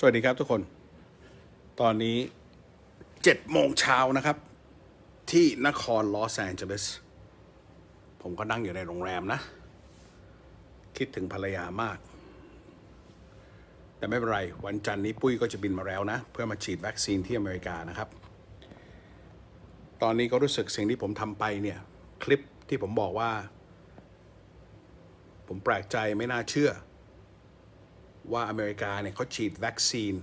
สวัสดีครับทุกคน ตอนนี้เจ็ดโมงเช้านะครับ ที่นครลอสแอนเจลิส ผมก็นั่งอยู่ในโรงแรมนะ คิดถึงภรรยามาก แต่ไม่เป็นไร วันจันทร์นี้ปุ้ยก็จะบินมาแล้วนะ เพื่อมาฉีดวัคซีนที่อเมริกานะครับ ตอนนี้ก็รู้สึกสิ่งที่ผมทำไปเนี่ย คลิปที่ผมบอกว่า ผมแปลกใจไม่น่าเชื่อ ว่าอเมริกาเนี่ยเขาฉีดวัคซีน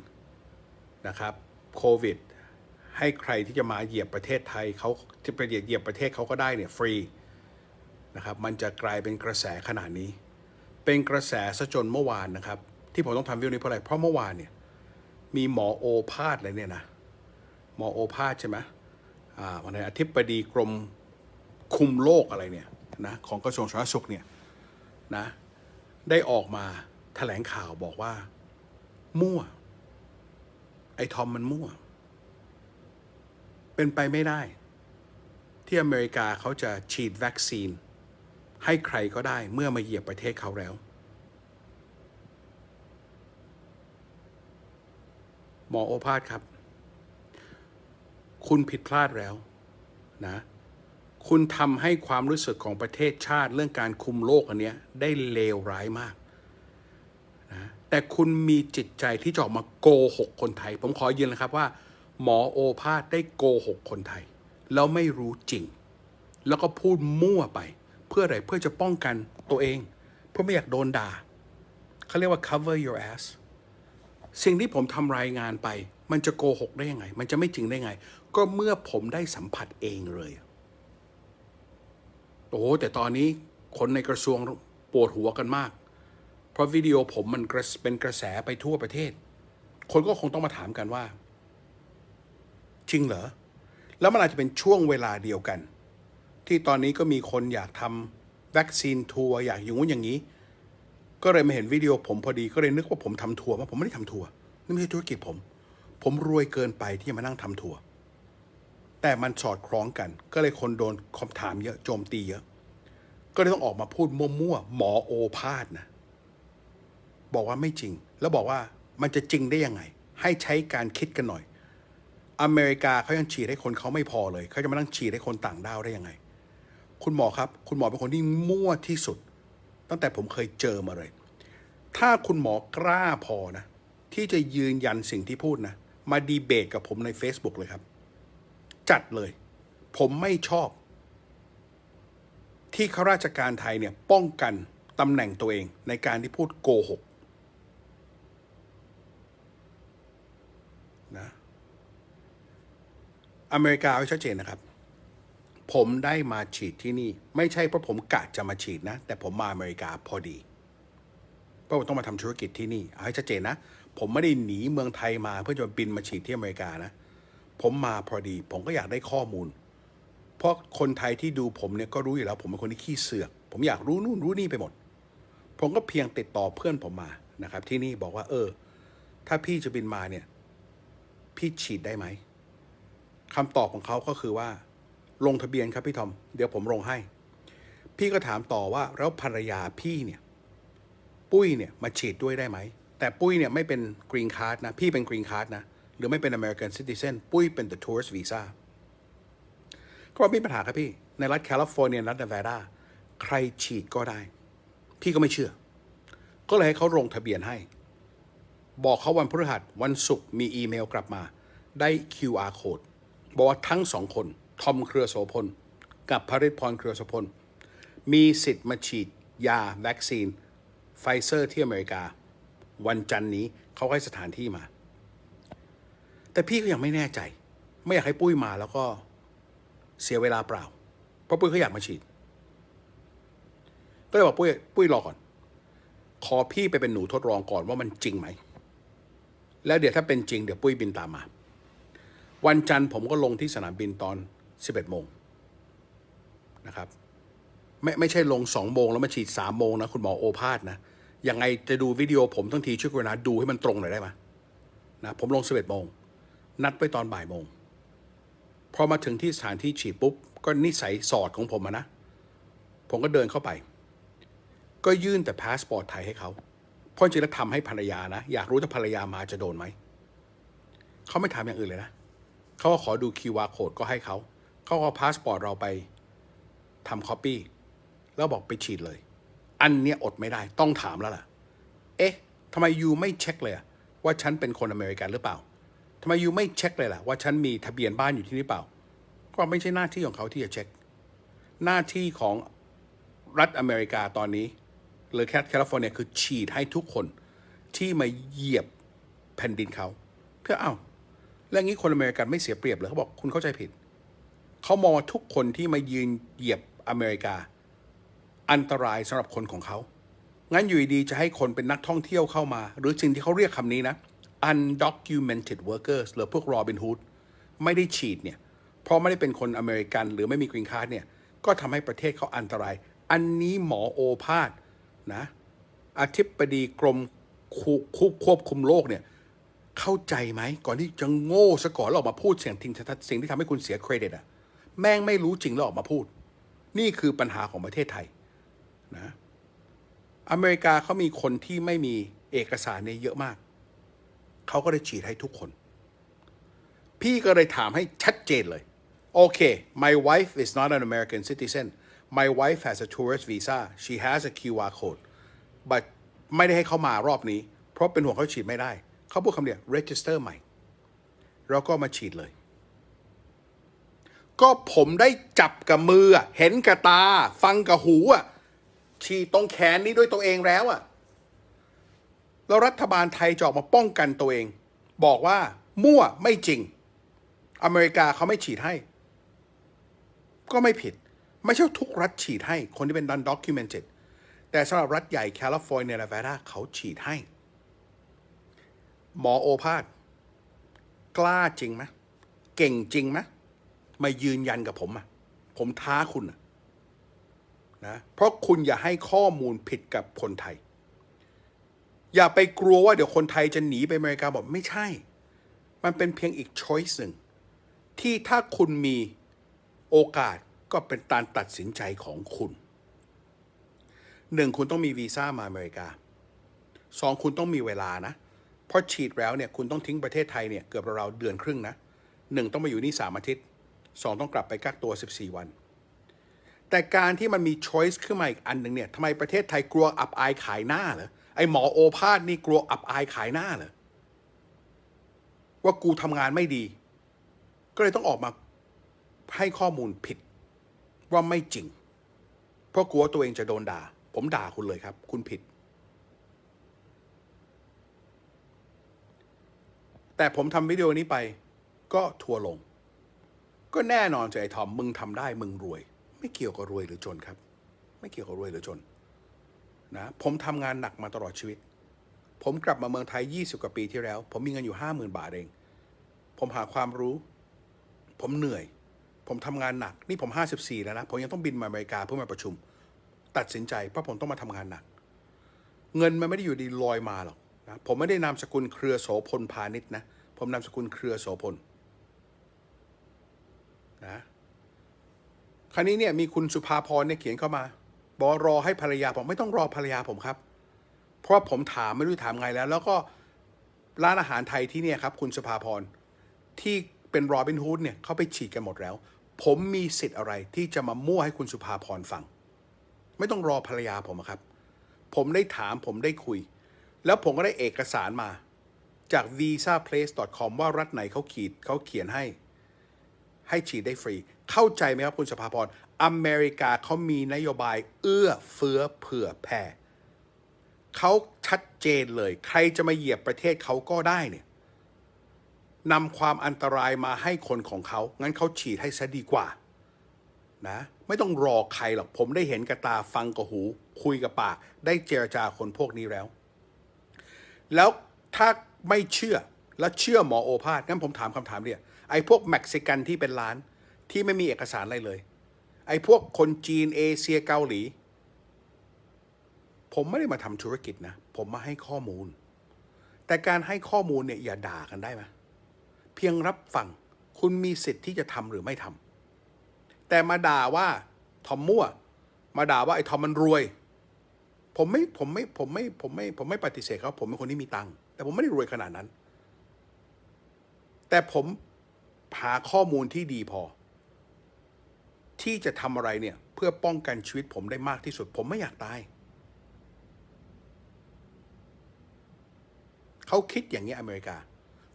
นะครับโควิดให้ใครที่จะมาเหยียบประเทศไทยเขาที่ไปเหยียบประเทศเขาก็ได้เนี่ยฟรีนะครับมันจะกลายเป็นกระแสขนาดนี้ เป็นกระแสซะจนเมื่อวานนะครับ ที่ผมต้องทำวิดีโอนี้เพราะอะไรเพราะเมื่อวานเนี่ยมีหมอโอภาสอะไรเนี่ยนะหมอโอภาสใช่ไหมอ่าวันนี้อธิบดีกรมคุมโรคอะไรเนี่ยนะของกระทรวงสาธารณสุขเนี่ยนะได้ออกมา แถลงข่าวบอกว่า มั่ว ไอ้ทอมมันมั่ว เป็นไปไม่ได้ ที่อเมริกาเขาจะฉีดวัคซีน ให้ใครก็ได้เมื่อมาเหยียบประเทศเขาแล้ว หมอโอภาสครับ คุณผิดพลาดแล้วนะคุณทำให้ความรู้สึกของประเทศชาติเรื่องการคุมโรคอันเนี้ยได้เลวร้ายมาก แต่คุณมีจิตใจที่จะออกมาโกหกคนไทย ผมขอยืนนะครับว่า หมอโอภาสได้โกหกคนไทย แล้วไม่รู้จริง แล้วก็พูดมั่วไป เพื่ออะไรเพื่อจะป้องกันตัวเอง เพื่อไม่อยากโดนด่าเขาเรียกว่า cover your ass สิ่งที่ผมทำรายงานไป มันจะโกหกได้ยังไง มันจะไม่จริงได้ไง ก็เมื่อผมได้สัมผัสเองเลยโอ้แต่ตอนนี้คนในกระทรวงปวดหัวกันมาก เพราะวิดีโอผมมันเป็นกระแสไปทั่วประเทศ คนก็คงต้องมาถามกันว่า จริงเหรอ แล้วมันอาจจะเป็นช่วงเวลาเดียวกัน ที่ตอนนี้ก็มีคนอยากทำวัคซีนทัวร์อยากอย่างงู้นอย่างนี้ ก็เลยมาเห็นวิดีโอผมพอดีก็เลยนึกว่าผมทำทัวร์มาผมไม่ได้ทำทัวร์นี่ไม่ใช่ธุรกิจผม ผมรวยเกินไปที่จะมานั่งทำทัวร์แต่มันสอดคล้องกัน ก็เลยคนโดนคำถามเยอะโจมตีเยอะ ก็เลยต้องออกมาพูดมั่วๆหมอโอภาสนะ บอกว่าไม่จริง แล้วบอกว่ามันจะจริงได้ยังไง ให้ใช้การคิดกันหน่อย อเมริกาเขายังฉีดให้คนเขาไม่พอเลยเขาจะมานั่งฉีดให้คนต่างด้าวได้ยังไง คุณหมอครับ คุณหมอเป็นคนที่มั่วที่สุด ตั้งแต่ผมเคยเจอมาเลย ถ้าคุณหมอกล้าพอนะ ที่จะยืนยันสิ่งที่พูดนะมาดีเบตกับผมใน Facebook เลยครับ จัดเลย ผมไม่ชอบ ที่ข้าราชการไทยเนี่ยป้องกันตำแหน่งตัวเองในการที่พูดโกหกนะ อเมริกาให้ชัดเจนนะครับ ผมได้มาฉีดที่นี่ ไม่ใช่เพราะผมกะจะมาฉีดนะ แต่ผมมาอเมริกาพอดีเพราะผมต้องมาทำธุรกิจที่นี่เอาให้ชัดเจนนะ ผมไม่ได้หนีเมืองไทยมาเพื่อจะบินมาฉีดที่อเมริกานะ ผมมาพอดี ผมก็อยากได้ข้อมูล เพราะคนไทยที่ดูผมเนี่ยก็รู้อยู่แล้ว ผมเป็นคนที่ขี้เสือก ผมอยากรู้นู่นรู้นี่ไปหมด ผมก็เพียงติดต่อเพื่อนผมมานะครับ ที่นี่บอกว่า เออ ถ้าพี่จะบินมาเนี่ย พี่ฉีดได้ไหม คำตอบของเขาก็คือว่า ลงทะเบียนครับพี่ทอม เดี๋ยวผมลงให้ พี่ก็ถามต่อว่าแล้วภรรยาพี่เนี่ย ปุ้ยเนี่ยมาฉีดด้วยได้ไหม แต่ปุ้ยเนี่ยไม่เป็นกรีนคาร์ดนะ พี่เป็นกรีนคาร์ดนะ หรือไม่เป็น American Citizen ปุ้ยเป็น the tourist visa ก็บอกไมมีปัญหาครับพี่ ในรัฐแคลิฟอร์เนียรัฐเนวาดาใครฉีดก็ได้ พี่ก็ไม่เชื่อ ก็เลยให้เขาลงทะเบียนให้ บอกเขาวันพฤหัสวันศุกร์มีอีเมลกลับมา ได้ QR code บอกว่าทั้งสองคน ทอมเครือโสพล กับพริตพรเครือโสพล มีสิทธิ์มาฉีดยาวัคซีนไฟเซอร์ที่อเมริกา วันจันนี้เขาให้สถานที่มา แต่พี่ก็ยังไม่แน่ใจ ไม่อยากให้ปุ้ยมาแล้วก็เสียเวลาเปล่า เพราะปุ้ยเขาอยากมาฉีด ก็เลยบอกปุ้ยปุ้ยรอก่อน ขอพี่ไปเป็นหนูทดลองก่อนว่ามันจริงไหม แล้วเดี๋ยวถ้าเป็นจริงเดี๋ยวปุ้ยบินตามมา วันจันทร์ผมก็ลงที่สนามบินตอน 11โมงนะครับ ไม่ไม่ใช่ลง 2 โมงแล้วมาฉีด 3 โมงนะ คุณหมอโอภาสนะ ยังไงจะดูวิดีโอผมทั้งทีช่วยกรุณาดูให้มันตรงหน่อยได้ไหมนะผมลง 11โมง นัดไปตอนบ่ายโมง พอมาถึงที่สถานที่ฉีดปุ๊บ ก็นิสัยสอดของผมนะ ผมก็เดินเข้าไป ก็ยื่นแต่พาสปอร์ตไทยให้เขาเพราะจริงแล้วทำให้ภรรยานะ อยากรู้ถ้าภรรยามาจะโดนไหม เขาไม่ถามอย่างอื่นเลยนะ เขาก็ขอดู QR code ก็ให้เขา เขาก็เอาพาสปอร์ตเราไปทำ copy แล้วบอกไปฉีดเลย อันเนี้ยอดไม่ได้ต้องถามแล้วล่ะ เอ๊ะทำไมยูไม่เช็คเลยอะว่าฉันเป็นคนอเมริกันหรือเปล่าทำไมยูไม่เช็คเลยล่ะ ว่าฉันมีทะเบียนบ้านอยู่ที่นี่เปล่า ก็ไม่ใช่หน้าที่ของเขาที่จะเช็ค หน้าที่ของรัฐอเมริกาตอนนี้หรือแคแคลิฟอร์เนียคือฉีดให้ทุกคนที่มาเหยียบแผ่นดินเขาเพื่อเอ้า แล้วงี้คนอเมริกันไม่เสียเปรียบเหรอเขาบอกคุณเข้าใจผิด เขามองว่าทุกคนที่มายืนเหยียบอเมริกา อันตรายสำหรับคนของเขา งั้นอยู่ดีๆจะให้คนเป็นนักท่องเที่ยวเข้ามา หรือสิ่งที่เขาเรียกคำนี้นะ undocumented workers หรือพวก Robin Hood ไม่ได้ฉีดเนี่ย เพราะไม่ได้เป็นคนอเมริกัน หรือไม่มีกรีนคาร์ดเนี่ย ก็ทำให้ประเทศเขาอันตราย อันนี้หมอโอภาสนะอธิบดีกรมควควควบคุมโรคเนี่ย เข้าใจไหม ก่อนที่จะโง่ซะก่อนแล้วออกมาพูดเสียงทิ้งชัดๆสิ่งที่ทำให้คุณเสียเครดิตอะแม่งไม่รู้จริงแล้วออกมาพูด นี่คือปัญหาของประเทศไทยนะอเมริกาเขามีคนที่ไม่มีเอกสารเนี่ยเยอะมาก เขาก็เลยฉีดให้ทุกคน พี่ก็เลยถามให้ชัดเจนเลย โอเค my wife is not an American citizen my wife has a tourist visa she has a QR code but ไม่ได้ให้เขามารอบนี้ เพราะเป็นห่วงเขาฉีดไม่ได้ เขาพูดคำเดียว register ใหม่ แล้วก็มาฉีดเลย ก็ผมได้จับกับมือ เห็นกับตา ฟังกับหูอะฉีดตรงแขนนี้ด้วยตัวเองแล้วอะแล้วรัฐบาลไทยจะออกมาป้องกันตัวเอง บอกว่า มั่วไม่จริง อเมริกาเขาไม่ฉีดให้ ก็ไม่ผิด ไม่ใช่ทุกรัฐฉีดให้ คนที่เป็น undocumented แต่สำหรับรัฐใหญ่แคลิฟอร์เนียและเวดาเขาฉีดให้ หมอโอภาสกล้าจริงไหมเก่งจริงไหมมายืนยันกับผมอะ ผมท้าคุณนะเพราะคุณอย่าให้ข้อมูลผิดกับคนไทย อย่าไปกลัวว่าเดี๋ยวคนไทยจะหนีไปอเมริกาบอกไม่ใช่ มันเป็นเพียงอีกช้อยส์หนึ่งที่ถ้าคุณมีโอกาสก็เป็นการตัดสินใจของคุณหนึ่งคุณต้องมีวีซ่ามาอเมริกาสองคุณต้องมีเวลานะ ราะฉีดแล้วเนี่ยคุณต้องทิ้งประเทศไทยเนี่ยเกือบราวๆเดือนครึ่งนะหนึ่งต้องมาอยู่นี่สามอาทิตย์สองต้องกลับไปกักตัว 14 วัน แต่การที่มันมีช้อยส์ขึ้นมาอีกอันหนึ่งเนี่ยทำไมประเทศไทยกลัวอับอายขายหน้าเหรอไอหมอโอภาสนี่กลัวอับอายขายหน้าเหรอว่ากูทำงานไม่ดี ก็เลยต้องออกมาให้ข้อมูลผิดว่าไม่จริง เพราะกลัวตัวเองจะโดนด่า ผมด่าคุณเลยครับ คุณผิด แต่ผมทำวิดีโอนี้ไป ก็ทัวร์ลง ก็แน่นอนจะไอ้ทอมมึงทำได้มึงรวย ไม่เกี่ยวกับรวยหรือจนครับ ไม่เกี่ยวกับรวยหรือจนนะผมทำงานหนักมาตลอดชีวิต ผมกลับมาเมืองไทย 20 กว่าปีที่แล้ว ผมมีเงินอยู่ 50,000 บาทเอง ผมหาความรู้ ผมเหนื่อย ผมทำงานหนัก นี่ผม 54 แล้วนะ ผมยังต้องบินมาอเมริกาเพื่อมาประชุม ตัดสินใจเพราะผมต้องมาทำงานหนัก เงินมันไม่ได้อยู่ดีลอยมาหรอก นะผมไม่ได้นามสกุลเครือโสพลพาณิชย์นะผมนามสกุลเครือโสพลนะคราวนี้เนี่ยมีคุณสุภาพรเนี่ยเขียนเข้ามาบอกรอให้ภรรยาผมไม่ต้องรอภรรยาผมครับ เพราะผมถามไม่รู้ถามไงแล้ว แล้วก็ร้านอาหารไทยที่เนี่ยครับคุณสุภาพรที่เป็นโรบินฮูดเนี่ยเขาไปฉีดกันหมดแล้ว ผมมีสิทธิ์อะไรที่จะมามั่วให้คุณสุภาพรฟัง ไม่ต้องรอภรรยาผมครับ ผมได้ถามผมได้คุย แล้วผมก็ได้เอกสารมา จาก visaplace.com ว่ารัฐไหนเขาขีดเขาเขียนให้ ให้ฉีดได้ฟรี เข้าใจไหมครับคุณสภาพร อเมริกาเขามีนโยบายเอื้อเฟื้อเผื่อแผ่เขาชัดเจนเลย ใครจะมาเหยียบประเทศเขาก็ได้เนี่ยนำความอันตรายมาให้คนของเขา งั้นเขาฉีดให้ซะดีกว่า นะ ไม่ต้องรอใครหรอก ผมได้เห็นกับตาฟังกับหู คุยกับปาก ได้เจรจาคนพวกนี้แล้ว แล้วถ้าไม่เชื่อแล้วเชื่อหมอโอภาสงั้นผมถามคำถามเดียไอ้พวกเม็กซิกันที่เป็นร้านที่ไม่มีเอกสารอะไรเลย ไอ้พวกคนจีนเอเชียเกาหลี ผมไม่ได้มาทำธุรกิจนะ ผมมาให้ข้อมูล แต่การให้ข้อมูลเนี่ยอย่าด่ากันได้ไหมเพียงรับฟังคุณมีสิทธิ์ที่จะทำหรือไม่ทำแต่มาด่าว่าทอมมั่ว มาด่าว่าไอ้ทอมมันรวย ผมไม่ผมไม่ผมไม่ผมไม่ผมไม่ปฏิเสธครับผมเป็นคนที่มีตังค์แต่ผมไม่ได้รวยขนาดนั้น แต่ผมหาข้อมูลที่ดีพอ ที่จะทำอะไรเนี่ย เพื่อป้องกันชีวิตผมได้มากที่สุด ผมไม่อยากตายเขาคิดอย่างนี้อเมริกา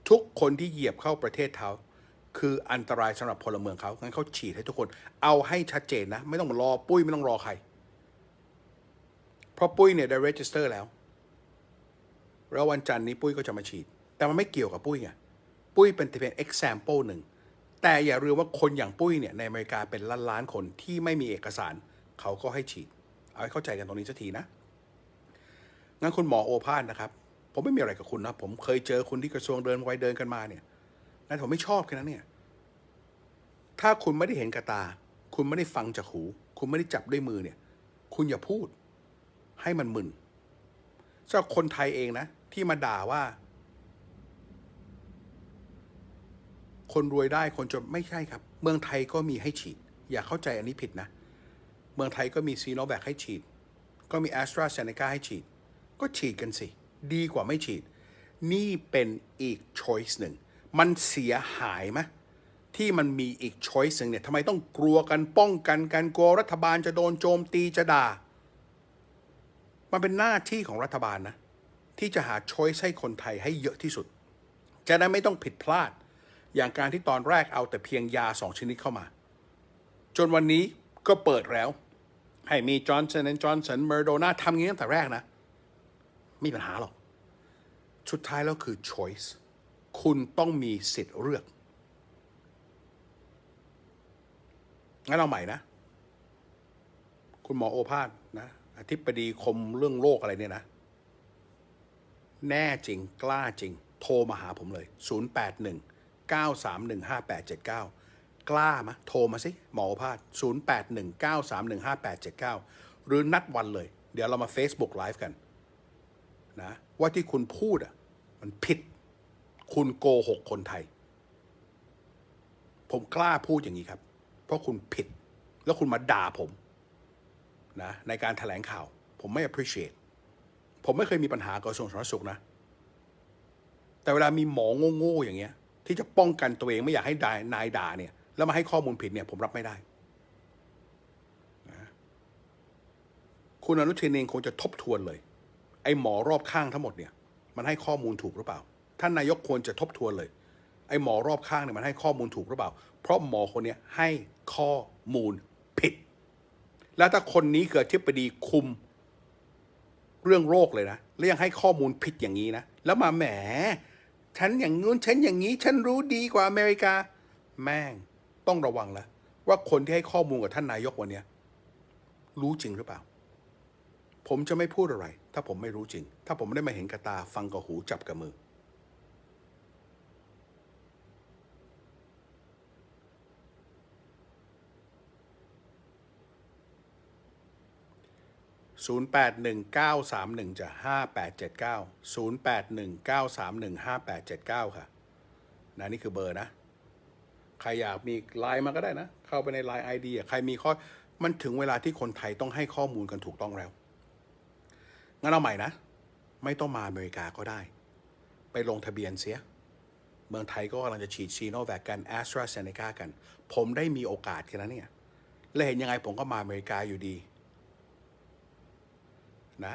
ทุกคนที่เหยียบเข้าประเทศเขาคืออันตรายสำหรับพลเมืองเขางั้นเขาฉีดให้ทุกคน เอาให้ชัดเจนนะ ไม่ต้องรอปุ้ยไม่ต้องรอใคร เพราะปุ้ยเนี่ยได้ register แล้ว แล้ววันจันทร์นี้ปุ้ยก็จะมาฉีด แต่มันไม่เกี่ยวกับปุ้ยไง ปุ้ยเป็นเพียง example หนึ่ง แต่อย่าลืมว่าคนอย่างปุ้ยเนี่ยในอเมริกาเป็นล้านล้านคนที่ไม่มีเอกสาร เขาก็ให้ฉีด เอาให้เข้าใจกันตรงนี้สักทีนะ งั้นคุณหมอโอภาสนะครับ ผมไม่มีอะไรกับคุณนะ ผมเคยเจอคุณที่กระทรวงเดินไวเดินกันมาเนี่ย นั่นผมไม่ชอบแค่นั้นเนี่ย ถ้าคุณไม่ได้เห็นกระตา คุณไม่ได้ฟังจากหู คุณไม่ได้จับด้วยมือเนี่ย คุณอย่าพูด ให้มันมึนสำหรับคนไทยเองนะ ที่มาด่าว่า คนรวยได้คนจนไม่ใช่ครับ เมืองไทยก็มีให้ฉีด อย่าเข้าใจอันนี้ผิดนะ เมืองไทยก็มีซีโนแวคให้ฉีด ก็มีแอสตราเซเนกาให้ฉีด ก็ฉีดกันสิ ดีกว่าไม่ฉีด นี่เป็นอีกช้อยส์หนึ่ง มันเสียหายไหมที่มันมีอีกช้อยส์หนึ่งเนี่ยทำไมต้องกลัวกันป้องกันกันกลัวรัฐบาลจะโดนโจมตีจะด่า มันเป็นหน้าที่ของรัฐบาลนะ ที่จะหาช้อยส์ให้คนไทยให้เยอะที่สุด จะได้ไม่ต้องผิดพลาด อย่างการที่ตอนแรกเอาแต่เพียงยาสองชนิดเข้ามา จนวันนี้ก็เปิดแล้ว ให้มีจอร์นสันจอร์นสันเมอร์โดนาทำอย่างนี้ตั้งแต่แรกนะไม่มีปัญหาหรอกสุดท้ายแล้วคือ choice คุณต้องมีสิทธิ์เลือก งั้นเอาใหม่นะ คุณหมอโอภาส อธิบดีคมเรื่องโรคอะไรเนี่ยนะ แน่จริงกล้าจริง โทรมาหาผมเลย 081 931 5879 กล้ามะโทรมาสิ หมอโอภาส081 931 5879 หรือนัดวันเลย เดี๋ยวเรามา Facebook Live กันนะว่าที่คุณพูดอะ มันผิด คุณโกหกคนไทย ผมกล้าพูดอย่างนี้ครับ เพราะคุณผิด แล้วคุณมาด่าผม นะในการแถลงข่าว ผมไม่ appreciate ผมไม่เคยมีปัญหากับกระทรวงสาธารณสุขนะ แต่เวลามีหมอโง่ๆอย่างเงี้ย ที่จะป้องกันตัวเองไม่อยากให้นายนายด่าเนี่ย แล้วมาให้ข้อมูลผิดเนี่ย ผมรับไม่ได้นะคุณอนุทินเองคงจะทบทวนเลย ไอ้หมอรอบข้างทั้งหมดเนี่ย มันให้ข้อมูลถูกหรือเปล่า ท่านนายกควรจะทบทวนเลย ไอ้หมอรอบข้างเนี่ยมันให้ข้อมูลถูกหรือเปล่า เพราะหมอคนเนี้ยให้ข้อมูลผิด แล้วถ้าคนนี้เกิดทิบดีคุมเรื่องโรคเลยนะแล้วยังให้ข้อมูลผิดอย่างนี้นะ แล้วมาแหม ฉันอย่างงู้นฉันอย่างนี้ ฉันรู้ดีกว่าอเมริกา แม่งต้องระวังล้วว่าคนที่ให้ข้อมูลกับท่านนายกวันนี้รู้จริงหรือเปล่า ผมจะไม่พูดอะไร ถ้าผมไม่รู้จริง ถ้าผมไม่ได้มาเห็นกับตาฟังกับหูจับกับมือ 081931จะ5879 0819315879 ค่ะนะนี่คือเบอร์นะ ใครอยากมีไลน์มาก็ได้นะ เข้าไปในไลน์ไอเดียใครมีข้อ มันถึงเวลาที่คนไทยต้องให้ข้อมูลกันถูกต้องแล้ว งั้นเอาใหม่นะ ไม่ต้องมาอเมริกาก็ได้ ไปลงทะเบียนเสีย เมืองไทยก็กำลังจะฉีดซีโนแวคกันแอสตราเซเนกากัน ผมได้มีโอกาสแค่นั้นเนี่ย และเห็นยังไงผมก็มาอเมริกาอยู่ดี นะ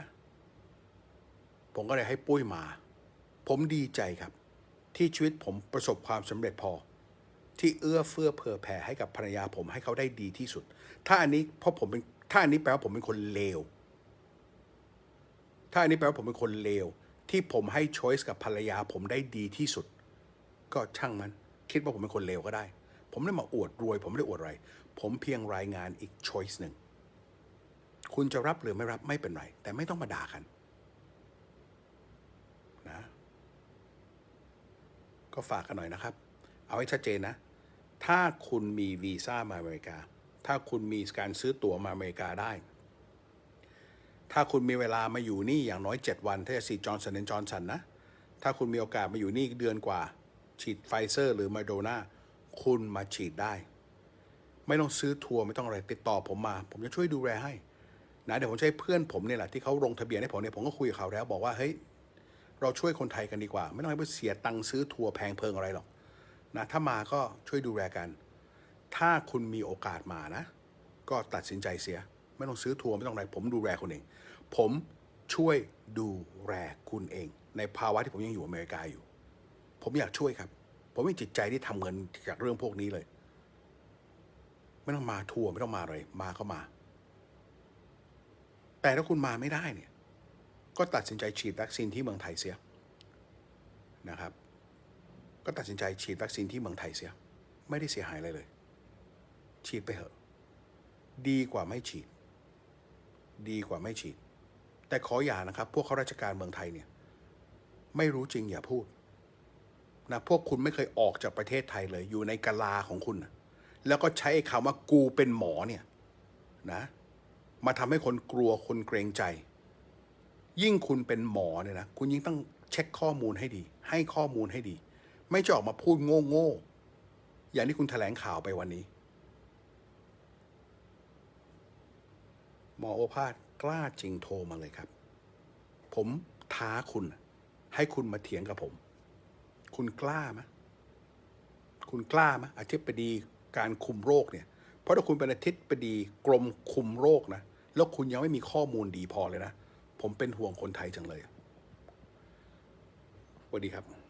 ผมก็เลยให้ปุ้ยมา ผมดีใจครับ ที่ชีวิตผมประสบความสำเร็จพอ ที่เอื้อเฟื้อเผื่อแผ่ให้กับภรรยาผมให้เขาได้ดีที่สุด ถ้าอันนี้เพราะผมเป็นถ้าอันนี้แปลว่าผมเป็นคนเลว ถ้าอันนี้แปลว่าผมเป็นคนเลว ที่ผมให้ช้อยส์กับภรรยาผมได้ดีที่สุด ก็ช่างมัน คิดว่าผมเป็นคนเลวก็ได้ ผมไม่ได้มาอวดรวย ผมไม่ได้อวดอะไร ผมเพียงรายงานอีกช้อยส์หนึ่ง คุณจะรับหรือไม่รับไม่เป็นไร แต่ไม่ต้องมาด่ากันนะก็ฝากกันหน่อยนะครับ เอาให้ชัดเจนนะ ถ้าคุณมีวีซ่ามาอเมริกา ถ้าคุณมีการซื้อตั๋วมาอเมริกาได้ ถ้าคุณมีเวลามาอยู่นี่อย่างน้อย 7 วันถ้าจะฉีดจอร์นสันจอร์นสันนะ ถ้าคุณมีโอกาสมาอยู่นี่เดือนกว่า ฉีดไฟเซอร์หรือมาโดนาคุณมาฉีดได้ ไม่ต้องซื้อทัวร์ไม่ต้องอะไรติดต่อผมมา ผมจะช่วยดูแลให้ นะเดี๋ยวผมใช้เพื่อนผมเนี่ยแหละที่เขาลงทะเบียนให้ผมเนี่ยผมก็คุยกับเขาแล้วบอกว่าเฮ้ยเราช่วยคนไทยกันดีกว่า ไม่ต้องให้ไปเสียตังค์ซื้อทัวร์แพงเพลิงอะไรหรอกนะถ้ามาก็ช่วยดูแลกัน ถ้าคุณมีโอกาสมานะ ก็ตัดสินใจเสีย ไม่ต้องซื้อทัวร์ไม่ต้องอะไร ผมดูแลคุณเอง ผมช่วยดูแลคุณเอง ในภาวะที่ผมยังอยู่อเมริกาอยู่ ผมอยากช่วยครับ ผมมีจิตใจที่ทำเงินจากเรื่องพวกนี้เลย ไม่ต้องมาทัวร์ไม่ต้องมาอะไรมาก็มา แต่ถ้าคุณมาไม่ได้เนี่ย ก็ตัดสินใจฉีดวัคซีนที่เมืองไทยเสียนะครับ ก็ตัดสินใจฉีดวัคซีนที่เมืองไทยเสีย ไม่ได้เสียหายอะไรเลย ฉีดไปเถอะ ดีกว่าไม่ฉีด ดีกว่าไม่ฉีด แต่ขออย่านะครับ พวกข้าราชการเมืองไทยเนี่ย ไม่รู้จริงอย่าพูดนะพวกคุณไม่เคยออกจากประเทศไทยเลย อยู่ในกะลาของคุณนะแล้วก็ใช้คำว่ากูเป็นหมอเนี่ย นะ มาทำให้คนกลัวคนเกรงใจ ยิ่งคุณเป็นหมอเนี่ยนะคุณยิ่งต้องเช็คข้อมูลให้ดี ให้ข้อมูลให้ดี ไม่จะออกมาพูดโง่โง่อย่างที่คุณแถลงข่าวไปวันนี้ หมอโอภาสกล้าจริงโทรมาเลยครับ ผมท้าคุณ ให้คุณมาเถียงกับผม คุณกล้าไหมคุณกล้าไหมอธิบดีการคุมโรคเนี่ย เพราะถ้าคุณเป็นอธิบดีกรมคุมโรคนะ แล้วคุณยังไม่มีข้อมูลดีพอเลยนะ ผมเป็นห่วงคนไทยจังเลยสวัสดีครับ